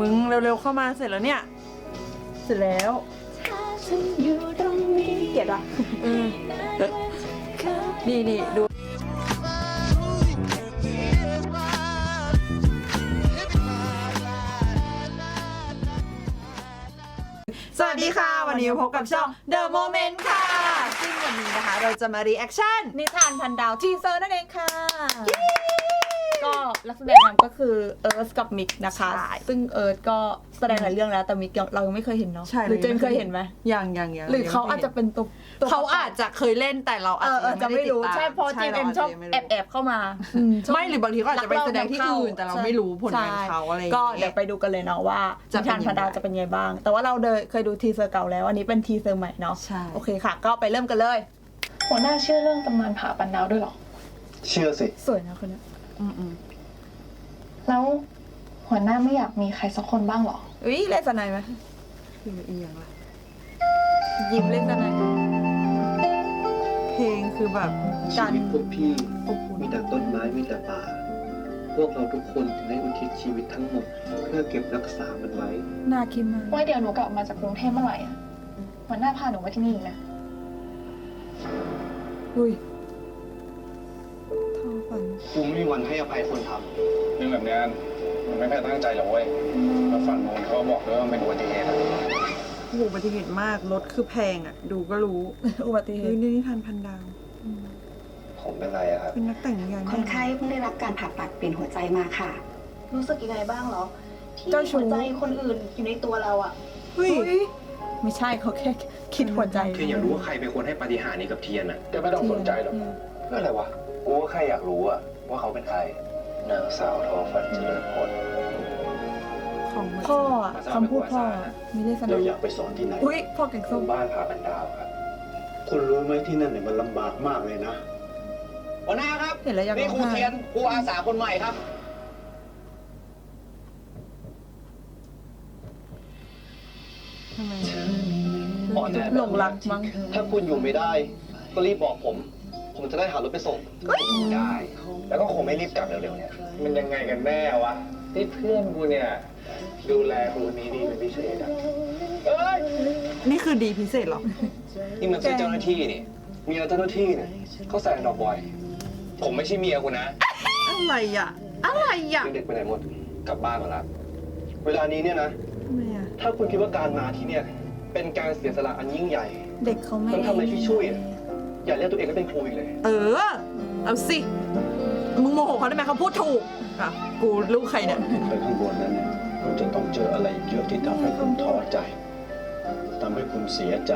มึงเร็วๆเข้ามาเสร็จแล้วเนี่ย เสร็จแล้วฉันอยู่ตรงนี้เกลียดว่ะเออนี่นี่ดูสวัสดีค่ะ วันนี้พบกับช่อง The Moment ค่ะ ซึ่งวันนี้นะคะ เราจะมา reaction นิทานพันดาวทีเซอร์นั่นเองค่ะ ก็นักแสดงนำก็คือเอิร์ธกับมิกนะคะ ใช่ซึ่งเอิร์ธก็แสดงหลายเรื่องแล้วแต่มิกยังเรายังไม่เคยเห็นเนาะใช่หรือเจนเคยเห็นไหมยังยังยังหรือเขาอาจจะเป็นตัวตัวเขาอาจจะเคยเล่นแต่เราเออาจอเออจะจะไม่รู้ด้ติดตาใช่เพราะจีเอ็มชอบใเราาจจะยังไรู้แอบแอบเข้ามาอืชอบไม่หรือบางทีเขาอาจจะไปแสดงที่อื่นแต่เราไม่รู้ผลงานใช่เขาอะไรอย่างก็เงี้ยเดี๋ยวไปดูกันเลยเนาะว่าจะนิเป็นทานพันดาวยังไงจะเป็นไงบ้าง แต่ว่าเราเดยเคยดูทีเซอร์เก่าแล้ว อันนี้เป็นทีเซอร์ใหม่เนาะใช่ โอเคค่ะ ก็ไปเริ่มกันเลย หัวหน้าเชื่อเรื่องตำนานผ่าปันดาวด้วยเหรอ เชื่อสิ สวยนะคนเนี้ย อืมอืมแล้วหัวหน้าไม่อยากมีใครสักคนบ้างเหรอ อุ้ยเล่นสนายไหมคืออีกอย่างละยิ้มเล่นสนายเพลงคือแบบชีวิตพวกพี่อบอุ่นมีแต่ต้นไม้มีแต่ป่า พวกเราทุกคนถึงได้อุทิศชีวิตทั้งหมด เพื่อเก็บรักษามันไว้ น่าคิดมาก ว่าเดี๋ยวหนูกลับมาจากกรุงเทพเมื่อไหร่อะหัวหน้าพาหนูมาที่นี่อีกนะ อุ้ยท่อ ฝัน กูไม่มีวันให้อภัยคนทเรื่องแบบเนี้ยมันไม่ได้ตั้งใจหรอกเว้ยแล้วฝั่งโน้นเขาก็บอกด้วยว่ามันเป็นอุบัติเหตุอะโอ้โหอุบัติเหตุมาก รถคือแพงอะ ดูก็รู้อุบัติเหเฮ้ยตุนี่นิทานพันดาวำผมเป็นไรอะครับ เป็นนักแต่งนิยายคนไข้เพิ่งได้รับการผ่าตัดเปลี่ยนหัวใจมาค่ะ รู้สึกยังไงบ้างเหรอ ที่เจ้าชู้ หัวใจคนอื่นอยู่ในตัวเราอะ เฮ้ยอุ๊ยไม่ใช่เขาแค่คิดหัวใจ เทียนอยากรู้ว่าใครเป็นคนให้ปาฏิหาริย์นี้กับเทียนอะแกไม่ต้องสนใจหรอก เรื่องอะไรวะ กูก็แค่อยากรู้อะว่าเขาเป็นใคร นางสาวทอฝันเจริญผลของพ่ออะคำพูดพ่ออะมีเล่นสนาเรายอยากไปสอนที่ไหนอุ้ยพ่อแกงหส้มมู่บ้านผาบันดาวครับ คุณรู้ไหมที่นั่นเนี่ยมันลำบากมากเลยนะ หัวหน้าครับ เห็นแล้วอยากนี่ร้องครูไห้เทียนครูอาสาคนใหม่ครับ ทำไมอ่อนแอแบบหลนี้งรักมั้ง ถ้าคุณอยู่ไม่ได้ ก็รีบบอกผม ผมจะได้หารถไปส่ง ได้ แล้วก็คงไม่รีบกลับเร็วๆเนี่ย มันยังไงกันแน่วะที่เพื่อนกูเนี่ย ดูแลครูนี้ดีเป็นพิเศษอะเอ้ย นี่คือดีพิเศษเหรอ นี่มันคือเจ้าหน้าที่นี่ เมียเจ้าหน้าที่เนี่ยเขาใส่ดอกบอย ผมไม่ใช่เมียกูนะอะไรอะ อะไรอะเด็กๆไปไหนหมด กลับบ้านมาละ เวลานี้เนี่ยนะ ทำไมอะ ถ้าคุณคิดว่าการมาที่เนี่ย เป็นการเสียสละอันยิ่งใหญ่เด็กเขาไม่ต้องทำอะไรที่ช่วยอะ อย่าเรียกตัวเองว่าเป็นครูอีกเลย เออ เอาสิ มึงโมโหเขาได้ไหมเขาพูดถูกอะกูลูกใครเนี่ยไปข้างบนนั้นเนี่ยคุณจะต้องเจออะไรเยอะที่ทำให้คุณท้อใจทำให้คุณเสียใจ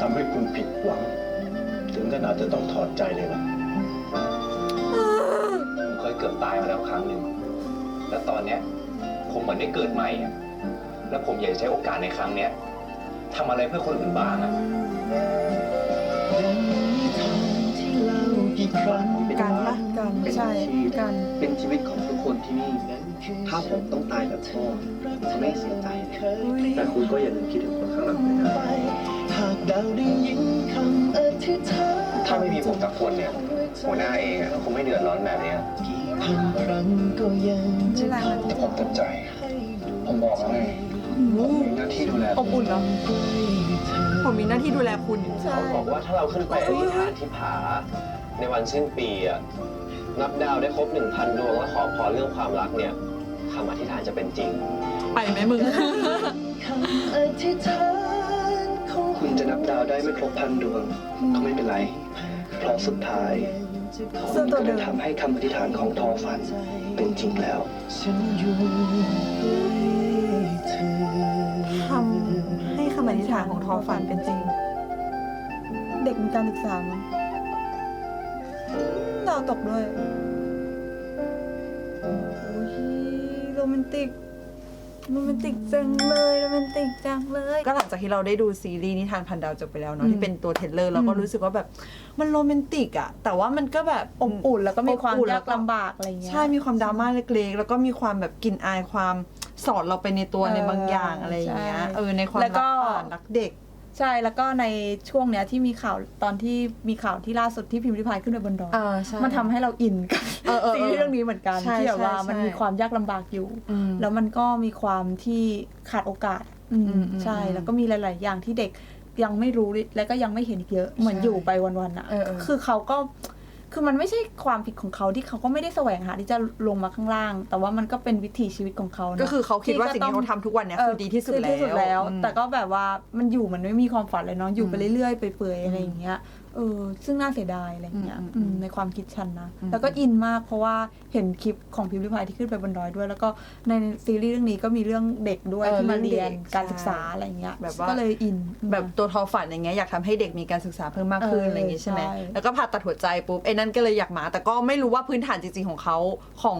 ทำให้คุณผิดหวัง ถึงขนาดจะต้องถอดใจเลยล่ะผมเคยเกือบตายมาแล้วครั้งหนึ่ง แล้วตอนเนี้ยผมเหมือนได้เกิดใหม่อะแล้วผมอยากจะใช้โอกาสในครั้งเนี้ยทำอะไรเพื่อคนอื่นบ้างอะ การปะกันใช่กันเป็นชีวิตของทุกคนที่นี่ ถ้าผมต้องตายแบบพ่อจะไม่เสียใจเลยแต่คุณก็อย่าลืมคิดถึงคนข้างหลังด้วยนะถ้าไม่มีผมสักคนเนี่ยหัวหน้าเองอะคงไม่เดือดร้อนแบบเนี้ยไม่แรงนะแต่ผมเต็มใจ ผมบอกแล้วไงผมมีหน้าที่ดูแลอบอุ่นเนาะผมมีหน้าที่ดูแลคุณใช่เขาบอกว่าถ้าเราขึ้นไปอธิษฐานที่ผา ในวันสิ้นปีอะนับดาวได้ครบหนึ่งพันดวงแล้วขอพรเรื่องความรักเนี่ยคำอธิษฐานจะเป็นจริง ไปไหมมึงคุณจะนับดาวได้ไม่ครบพันดวงก็ไม่เป็นไร เพราะสุดท้ายเสื้อตัวก็เดิได้มทำให้คำอธิษฐานของทอฝันเป็นจริงแล้วทำให้คำอธิษฐานของทอฝันเป็นจริง เด็กมีการศึกษามั้ งดาวตกด้วยโอ้ยโรแมนติกโรแมนติกจังเลยโรแมนติกจังเลย ก็หลังจากที่เราได้ดูซีรีส์นิทานพันดาวจบไปแล้วอืเนาะมที่เป็นตัวเทรลเลอร์เราก็อืมรู้สึกว่าแบบมันโรแมนติกอะแต่ว่ามันก็แบบอบอุ่นแล้วก็มีความอบอุ่นยากลำบากอะไรเงี้ยใช่มีความดราม่าเล็กๆ แล้วก็มีความแบบกลินอายความสอนเราไปในตัวเออในบางอย่างอะไรอย่างเงี้ยใช่เออในความแล้วก็รักป่ารักเด็ก ใช่แล้วก็ในช่วงเนี้ยที่มีข่าวตอนที่มีข่าวที่ล่าสุดที่พิมพ์ริพายขึ้นไปบนดอยเออใช่ มันทำให้เราอินกับเออเออเออซีรีส์เรื่องนี้เหมือนกันใช่ที่แบบว่าใช่มันมีความยากลำบากอยู่ อืมแล้วมันก็มีความที่ขาดโอกาสอืมอืมอืมใช่อืมแล้วก็มีหลาย ๆ อย่างที่เด็กยังไม่รู้และก็ยังไม่เห็นอีกเยอะเหมือนใช่อยู่ไปวัน ๆ อะ เออเออ คือเขาก็ คือมันไม่ใช่ความผิดของเขาที่เขาก็ไม่ได้แสวงหาที่จะลงมาข้างล่าง แต่ว่ามันก็เป็นวิถีชีวิตของเขานะก็คือเขาคิดว่าสิ่งที่เขาต้อทำทุกวันเนี้ยคือดีที่สุดคือแล้วที่สุดแล้วอืมแต่ก็แบบว่ามันอยู่มันไม่มีความฝันเลยเนาะอยู่ไปอืมเรื่อยๆไปเปื่อยๆอะไรอย่างเงี้ย เออซึ่งน่าเสียดายอะไรอย่างเงี้ยอืมอืมอืมในความคิดฉันนะอืมแล้วก็อินมากเพราะว่าเห็นคลิปของพิมพ์ริพายที่ขึ้นไปบนดอยด้วย แล้วก็ในซีรีส์เรื่องนี้ก็มีเรื่องเด็กด้วยเออที่มาเรียนเรื่องเด็กการศึกษาใช่อะไรเงี้ยแบบว่า ก็เลยอิน แบบตัวทอฝันอย่างเงี้ยอยากทำให้เด็กมีการศึกษาเพิ่มมากขึ้นเออออะไรอย่างงี้ใช่ไหมใช่แล้วก็ผ่าตัดหัวใจปุ๊บไอ้นั่นก็เลยอยากมาแต่ก็ไม่รู้ว่าพื้นฐานจริงๆของเขาของ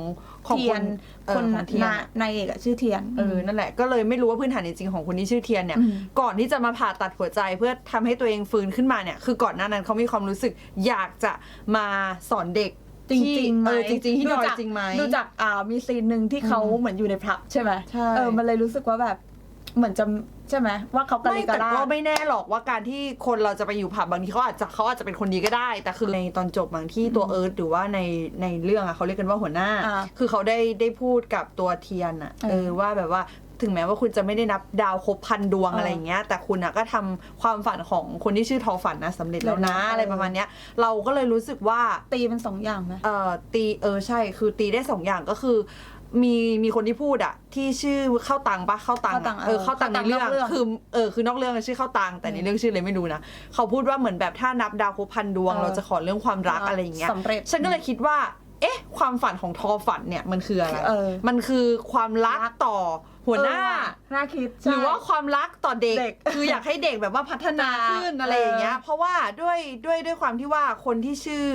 ของเทีคยนนเออคนของเทียน นาอะนายเอกอะชื่อเทียน เออ นั่นแหละ ก็เลยไม่รู้ว่าพื้นฐานจริงๆของคนที่ชื่อเทียนเนี่ย อืม ก่อนที่จะมาผ่าตัดหัวใจเพื่อทำให้ตัวเองฟื้นขึ้นมาเนี่ย คือก่อนหน้านั้นเขามีความรู้สึกอยากจะมาสอนเด็กจริงๆไหมเออจริงๆที่ดอยจากจริงไหม ดูจากอ่ามีซีนหนึ่งที่เขาอืมเหมือนอยู่ในพระใช่ไหมใช่ เออมันเลยรู้สึกว่าแบบเหมือนจะ ใช่ไหมว่าเขากระเลไม่ยกแต่ระลาก็ด ไม่แน่หรอกว่าการที่คนเราจะไปอยู่ผับบางทีเขาอาจจะเขาอาจจะเป็นคนดีก็ได้ แต่คือในตอนจบบางที่ตัวเอิร์ธหรือว่าในในเรื่องอะเขาเรียกกันว่าหัวหน้า อ่าคือเขาได้ได้พูดกับตัวเทียนอะเออเออว่าแบบว่าถึงแม้ว่าคุณจะไม่ได้นับดาวครบพันดวงเออออะไรอย่างเงี้ย แต่คุณอะก็ทำความฝันของคนที่ชื่อทอฝันนะสำเร็จแล้วนะ เอออ อะไรประมาณเนี้ย เราก็เลยรู้สึกว่า ตีเป็นสองอย่างไหม เอ่อตีเออใช่คือตีได้สองอย่างก็คือ มีมีคนที่พูดอะที่ชื่อเข้าตังปะเข้าตังเข้าตังอะเออเข้าตังในเข้าตังเรื่องนอกเรื่อง คือเออคือนอกเรื่องอะชื่อเข้าตังแต่ในเออเรื่องชื่อเลยไม่รู้นะเขาพูดว่าเหมือนแบบถ้านับดาวครบพันดวงเออเราจะขอเรื่องความรักอะไรอย่างเงี้ย สำเร็จ ฉันก็เลยคิดว่า เอ๊ะ ความฝันของทอฝันเนี่ยมันคืออะไร เออมันคือความรักต่อ หัวหน้าเออว่ะน่าคิดหรือว่าความรักต่อเด็ก เด็กคืออยากให้เด็กแบบว่าพัฒนาจ้าขึ้นอะไรอย่างเงี้ย เออเพราะว่าด้วยด้วยด้วยความที่ว่าคนที่ชื่อ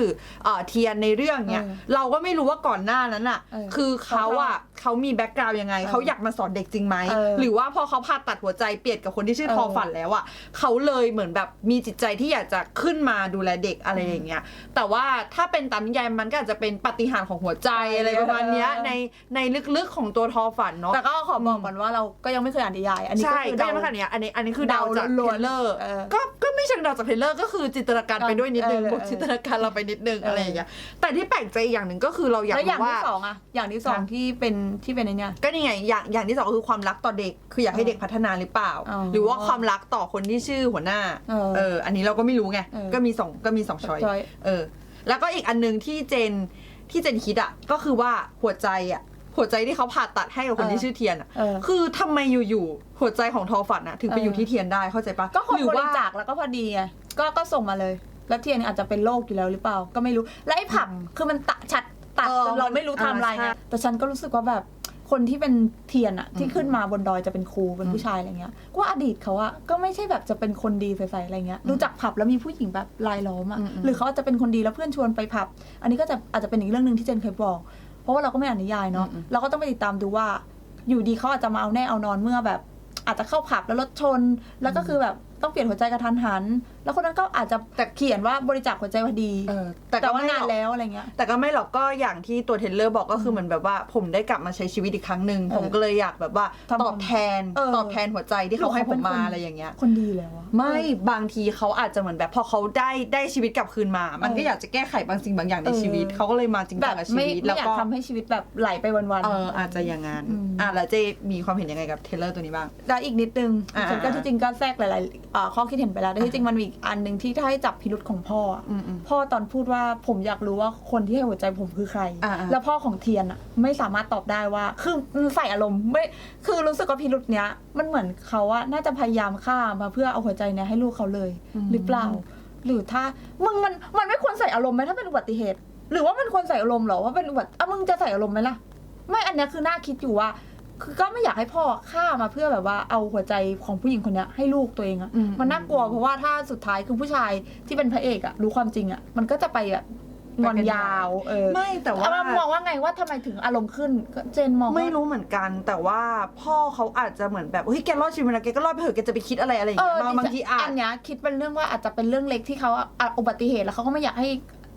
เอ่อเทียนในเรื่องเนี้ยเออเราก็ไม่รู้ว่าก่อนหน้านั้นอะ เออคือเขาอะเขามีแบ็กกราวยังไงเออเขาอยากมาสอนเด็กจริงไหมเออหรือว่าพอเขาผ่าตัดหัวใจเปลี่ยนกับคนที่ชื่อเออ ทอฝันแล้วอะเขาเลยเหมือนแบบมีจิตใจที่อยากจะขึ้นมาดูแลเด็กอะไรอย่างเงี้ย แต่ว่าถ้าเป็นตามนิยายมันก็อาจจะเป็นปาฏิหารย์ของหัวใจอะไรประมาณเนี้ยในในลึกๆของตัวทอฝันเนาะ แต่ก็ขอบอกก่อนว่าเราก็ยังไม่เคยอ่านนิยาย อันนี้ก็ใช่คือก็เดา ยังไม่ขนาดเนี้ยอันนี้อันนี้คือเดาเดาจากล้เทวนๆรลเลอร์เออก็ก็ไม่เชิงเดาจากเทรลเลอร์ก็คือจินตนาการไปด้วยนิดนึงเออบวกจินตนาการเราไปนิดนึงเอออ อะไรอย่างเงี้ยแต่ที่แปลกใจอีกอย่างหนึ่งก็คือเราอยากแล้วอย่างรู้ว่า ที่สองอะอย่างที่สองค่ะที่เป็นที่เป็นไอเนี่ย ก็นี่ไงอย่างอย่างที่สองก็คือความรักต่อเด็ก คืออยากให้เออเด็กพัฒนาหรือเปล่า อ๋อหรือว่าความรักต่อคนที่ชื่อหัวหน้าเออเอออันนี้เราก็ไม่รู้ไงเออก็มีสองก็มีสองช้อยช้อยเออ แล้วก็อีกอันหนึงที่เจนที่เจนคิดอะก็คือว่าหัวใจอะ หัวใจที่เขาผ่าตัดให้กับคนที่ชื่อเทียนอะเออ คือทำไมอยู่ๆหัวใจของทอฝันอะถึงไปเออออยู่ที่เทียนได้เข้าใจปะก็คนหรือบริว่า จาคแล้วก็พอดีไงก็ก็ส่งมาเลย แล้วเทียนอาจจะเป็นโรคอยู่แล้วหรือเปล่า ก็ไม่รู้ และไอ้ผับคือมันตัดชัดตัดเออจนเราไม่รู้มันไทม์ไลน์ไงอ่าใช่แต่ฉันก็รู้สึกว่าแบบคนที่เป็นเทียนอะที่อืมขึ้นมาบนดอยจะเป็นครูเป็นผู้ชายอะไรเงี้ยก็ว่าอดีตเขาอะก็ไม่ใช่แบบจะเป็นคนดีใสๆอะไรเงี้ยรู้จักผับแล้วมีผู้หญิงแบบลายล้อมอะอืมอืม หรือเขาอาจจะเป็นคนดีแล้วเพื่อนชวนไปผับ อันนี้ก็จะอาจจะเป็นอีกเรื่องหนึ่งที่เจนเคยบอก เพราะว่าเราก็ไม่อ่านนิยายเนาะอืมอืม เราก็ต้องไปติดตามดูว่า อยู่ดีเขาอาจจะมาเอาแน่เอานอนเมื่อแบบ อาจจะเข้าผับแล้วรถชน แล้วก็คือแบบ ต้องเปลี่ยนหัวใจกระทันหัน แล้วคนนั้นก็อาจจะแต่เขียนว่าบริจาคหัวใจพอดีเออแต่แต่ก็ว่าไม่นานหรอก แล้วอะไรเงี้ย แต่ก็ไม่หรอกก็อย่างที่ตัวเทรลเลอร์บอกก็คือเหมือนแบบว่า ผมได้กลับมาใช้ชีวิตอีกครั้งหนึ่งเออผมก็เลยอยากแบบว่าทำตอบแทนเออ ตอบแทนหัวใจที่เขาให้ผมมาอะไรอย่างเงี้ย คนดีแล้วอะ ไม่บางทีเขาอาจจะเหมือนแบบพอเขาได้ได้ชีวิตกลับคืนมา มันก็เออออยากจะแก้ไขบางสิ่งบางอย่างในเออชีวิตเขาก็เลยมาจริงแบจับงกับชีไม่วิต ไม่แล้วอยากก็ทำให้ชีวิตแบบไหลไปวันๆเอออาจจะอย่างงั้นอืม อะแล้วเจมีความเห็นยังไงกับเทรลเลอร์ตัวนี้บ้างแล้วอีกนิดนึงอ่า ฉันก็ที่จริงก็แทรกหลายๆอ่าข้อคิดเห็นไปแล้วแต่ที่จริงมันมีอีกอันหนึ่งที่ถ้าให้จับพิรุษของพ่ออะอืมอืม พ่อตอนพูดว่าผมอยากรู้ว่าคนที่ให้หัวใจผมคือใคร อ่าๆ แล้วพ่อของเทียนอะไม่สามารถตอบได้ว่าคือใส่อารมณ์ไม่คือรู้สึกว่าพิรุษเนี้ย มันเหมือนเขาอะน่าจะพยายามฆ่ามาเพื่อเอาหัวใจเนี้ยให้ลูกเขาเลย หรือเปล่า หรือถ้ามึงมันมันไม่ควรใส่อารมณ์ไหมถ้าเป็นอุบัติเหตุ หรือว่ามันควรใส่อารมณ์เหรอว่าเป็นอุบัติอะมึงจะใส่อารมณ์ไหมล่ะ ไม่อันเนี้ยคือน่าคิดอยู่ว่า คือก็ไม่อยากให้พ่อฆ่ามาเพื่อแบบว่าเอาหัวใจของผู้หญิงคนเนี้ยให้ลูกตัวเองอะอืม มันน่ากลัวเพราะว่าถ้าสุดท้ายคือผู้ชายที่เป็นพระเอกอะรู้ความจริงอะมันก็จะไปแบบงอนยาวเออไม่แต่ว่า เอมองว่าไงว่าทำไมถึงอารมณ์ขึ้นก็เจนมองว่า ไม่รู้เหมือนกัน แต่ว่าพ่อเขาอาจจะเหมือนแบบเฮ้ยแกรอดชีวิตมาแล้วแกก็รอดไปเถอะแกจะไปคิดอะไรอะไรอย่างเอเงี้อยบางบางทีอาจ อันเนี้ยคิดเป็นเรื่องว่าอาจจะเป็นเรื่องเล็กที่เขาอะอุบัติเหตุแล้วเขาก็ไม่อยากให้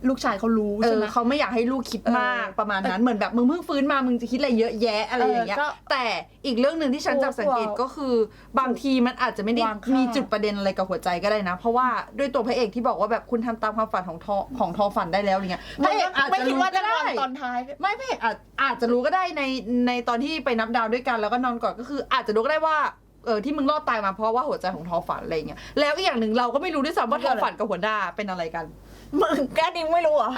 ลูกชายเขารู้เอใช่อไหมเขาไม่อยากให้ลูกคิดมากเออประมาณนั้นเหมือนแบบมึงเพิ่งฟื้นมามึงจะคิดอะไรเยอะแยะอะไรอย่างเงี้ยเออก็แต่อีกเรื่องหนึ่งที่ฉันจับสังเกตก็คือบางทีมันอาจจะไม่ได้วางค่ามีมีจุดประเด็นอะไรกับหัวใจก็ได้นะ เพราะว่าด้วยตัวพระเอกที่บอกว่าแบบคุณทำตามความฝันของทอของทอฝันได้แล้วอะไรเงี้ยพไม่ระเอกอาจไม่จะคิดรู้ว่าก็จะนอได้นตอนท้ายไม่พระเอกอาจอาจจะรู้ก็ได้ในในตอนที่ไปนับดาวด้วยกันแล้วก็นอนกอดก็คือ อาจจะรู้ก็ได้ว่าเออที่มึงรอดตายมาเพราะว่าหัวใจของทอฝันอะไรเงี้ยแล้วอีกอย่างหนึ่งเราก็ไม่รู้ด้วยซ้ำว่าทอฝันกับหัวหน้าเป็นอะไรกัน มึงแกดิ้งไม่รู้เหรอ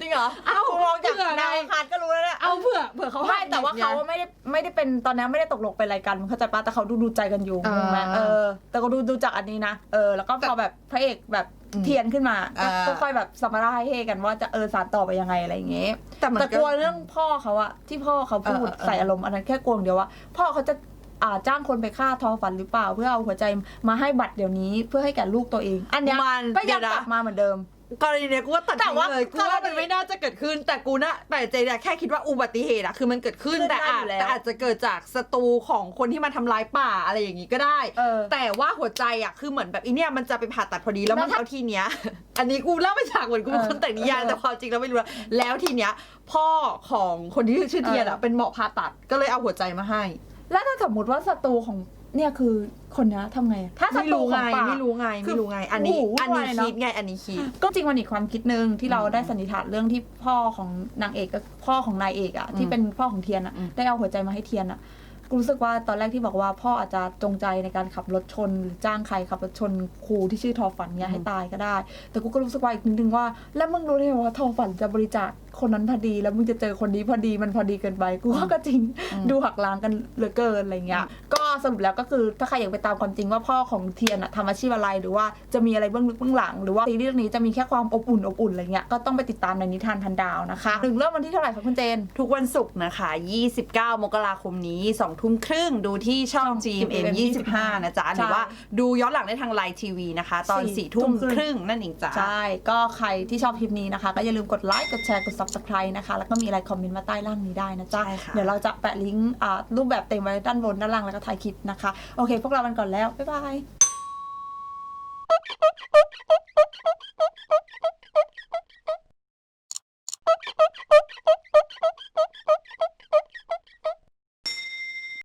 จริงเหรอเอ้ากูมองจากเผื่อไง ดาวอังคารก็รู้แล้วเนี่ยเอาเผื่อเผื่อเขาไม่แต่ว่าหักดิบไงเขาไม่ได้ไม่ได้เป็นตอนนี้ไม่ได้ตกลงเป็นอะไรกันเข้าใจปะแต่เขาดูดูใจกันอยู่อ่า ถูกไหมเออ แต่ก็ดูดูจากอันนี้นะเออแล้วก็พอแบบพระเอกแบบอืมเทียนขึ้นมาอ่า ก็ค่อยแบบสมราให้เฮกันว่าจะเออสารต่อไปยังไงอะไรอย่างเงี้ย แต่มัน แต่กลัวเรื่องพ่อเขาอะที่พ่อเขาพูดเออเออใส่อารมณ์อันนั้นแค่กลัวอย่างเดียวว่า พ่อเขาจะอ่า จ้างคนไปฆ่าทอฝันหรือเปล่า เพื่อเอาหัวใจมาให้บัตรเดี๋ยวนี้เพื่อให้แก่ลูกตัวเอง อันเนี้ยมันก็ยังเดี๋ยวนะ กลับมาเหมือนเดิม กรณีเนี้ยกูว่าตัดแต่ทิ้งว่าเลยกูว่ามันกรณีไม่น่าจะเกิดขึ้นแต่กูนะแต่เจเนี่ยแค่คิดว่าอุบัติเหตุอะคือมันเกิดขึ้นขึ้นแต่ได้อาอจยู่แล้วแต่อาจจะเกิดจากศัตรูของคนที่มาทำร้ายป่าอะไรอย่างงี้ก็ได้ เออแต่ว่าหัวใจอะคือเหมือนแบบอีเนี่ยมันจะไปผ่าตัดพอดีแล้วมันแล้วถ้าเอาทีเนี้ย อันนี้กูเล่าไปฉากเหมือนกูเป็นเออคนแต่งนิยายเออแต่ความจริงแล้วไม่รู้นะแล้วทีเนี้ย พ่อของคนที่ชื่อเทียนอะเออ เป็นหมอผ่าตัดก็เลยเอาหัวใจมาให้ แล้วถ้าสมมติว่าศัตรูของเนี่ยคือคนเนี้ยทำไง ถ้าศัไม่ตรูรู้ขอไงงป่า ไม่รู้ไงคือไม่รู้ไง อันนี้โอ้โหอันนี้วุ่นวายเนอะ คิดไงอันนี้คิด ก็จริงมันอีกความคิดหนึ่งที่เราได้สันนิษฐานเรื่องที่พ่อของนางเอกกับพ่อของนายเอกอะที่เป็นพ่อของเทียนอะอืม ได้เอาหัวใจมาให้เทียนอะกูรู้สึกว่าตอนแรกที่บอกว่าพ่ออาจจะจงใจในการขับรถชนหรือจ้างใครขับรถชนครูที่ชื่อทอฝันเนี่ยให้ตายก็ได้ แต่กูก็รู้สึกว่าอีกนิดนึงว่า แล้วมึงรู้ได้ไงว่าทอฝันจะบริจาค คนนั้นพอดีแล้วมึงจะเจอคนนี้พอดีมันพอดีเกินไปกูว่าก็จริงดูหักล้างกันเหลือเกินอะไรเงี้ยก็สรุปแล้วก็คือถ้าใครอยากไปตามความจริงว่าพ่อของเทียนอะทำอาชีพอะไรหรือว่าจะมีอะไรเบื้องลึกเบื้องหลัง หรือว่าซีรีส์เรื่องนี้จะมีแค่ความอบอุ่นอบอุ่นอะไรเงี้ยก็ต้องไปติดตามในนิทานพันดาวนะคะถึงเริ่มวันที่เท่าไหร่คะคุณเจน ทุกวันศุกร์นะคะ 29 มกราคมนี้2ทุ่มครึ่งดูที่ช่อง GMM 25 นะจ๊ะหรือว่าดูย้อนหลังได้ทางไลน์ทีวีนะคะ ตอนสี่4ทุ่มทุ่มครึ่งครึ่งนั่นเองจ้ะใช่ก็ใครที่ชอบคลิปนี้นะคะ ก็อย่าลืมกดไลค์กดแชร์กด subscribe นะคะ แล้วก็มีอะไรคอมเมนต์มาใต้ล่างนี้ได้นะจ๊ะใช่ค่ะเดี๋ยวเราจะแปะลิงก์อ่ารูปแบบเต็มไว้ด้านบนด้านล่างแล้วก็ท้ายคลิปนะคะ โอเค พวกเรากันก่อนแล้ว บ๊ายบาย